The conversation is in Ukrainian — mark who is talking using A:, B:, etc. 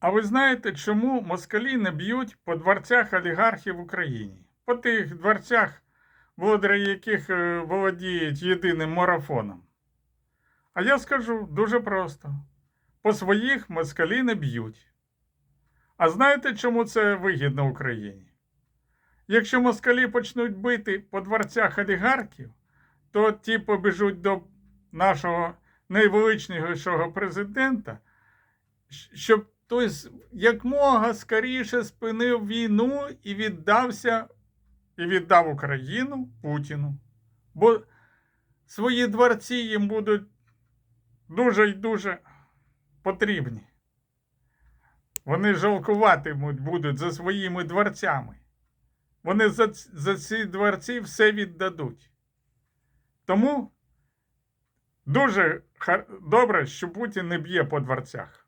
A: А ви знаєте, чому москалі не б'ють по дворцях олігархів в Україні? По тих дворцях, володарі яких е, володіють єдиним марафоном? А я скажу дуже просто: по своїх москалі не б'ють. А знаєте, чому це вигідно Україні? Якщо москалі почнуть бити по дворцях олігархів, то ті побіжуть до нашого найвеличнішого президента, щоб с- якмога скоріше спинив війну і віддався і віддав Україну Путіну. Бо свої дворці їм будуть дуже й дуже потрібні. Вони жалкуватимуть будуть за своїми дворцями. Вони за, за ці дворці все віддадуть. Тому дуже добре, що Путін не б'є по дворцях.